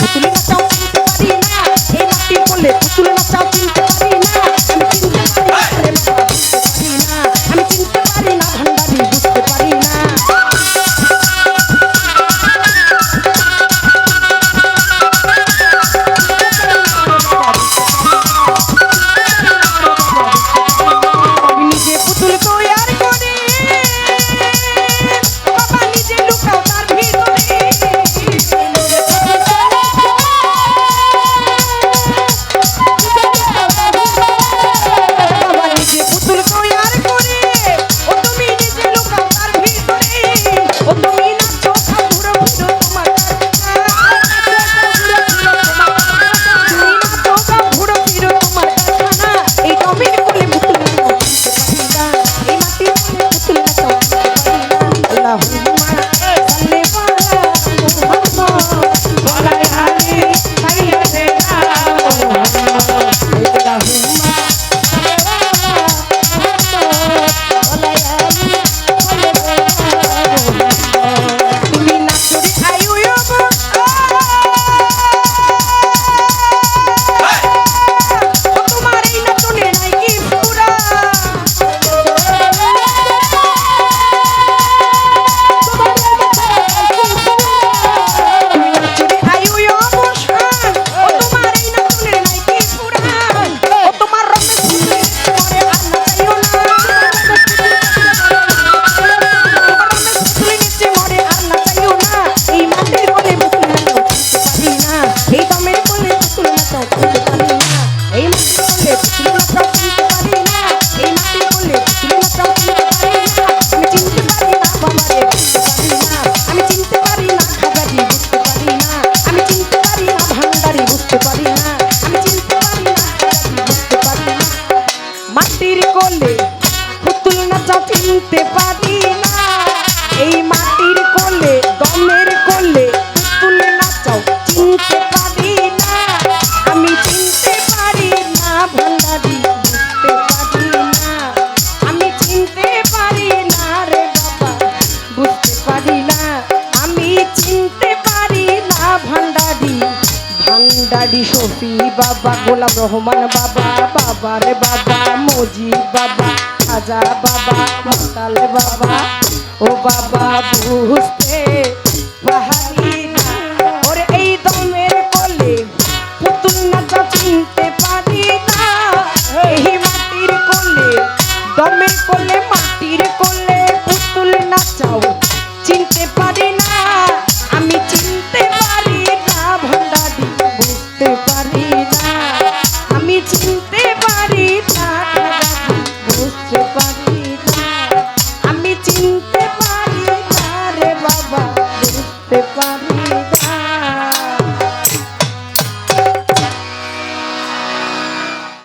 পুতুলের থাকতে পারি না। এই মাটির কোলে, দমের কোলে তুলে নাচাও, চিনতে পারি না। আমি চিনতে পারি না ভান্ডারি বুঝতে পারি না। আমি চিনতে পারি না রে বাবা, বুঝতে পারি না। আমি চিনতে পারি না ভান্ডারি ভান্ডারি শফি বাবা, গোলাম রহমান বাবা বাবা রে বাবা, মজিব বাবা। আজা বাবা মাতাল বাবা। ও বাবা, বুঝতে পাহাড়ি ওর এই দমের কলে পুতুল নাচা চিনতে পারি না। এই মাটির কলে, দমের কলে, মাটির কলে পুতুল নাচাও চিনতে পারি না।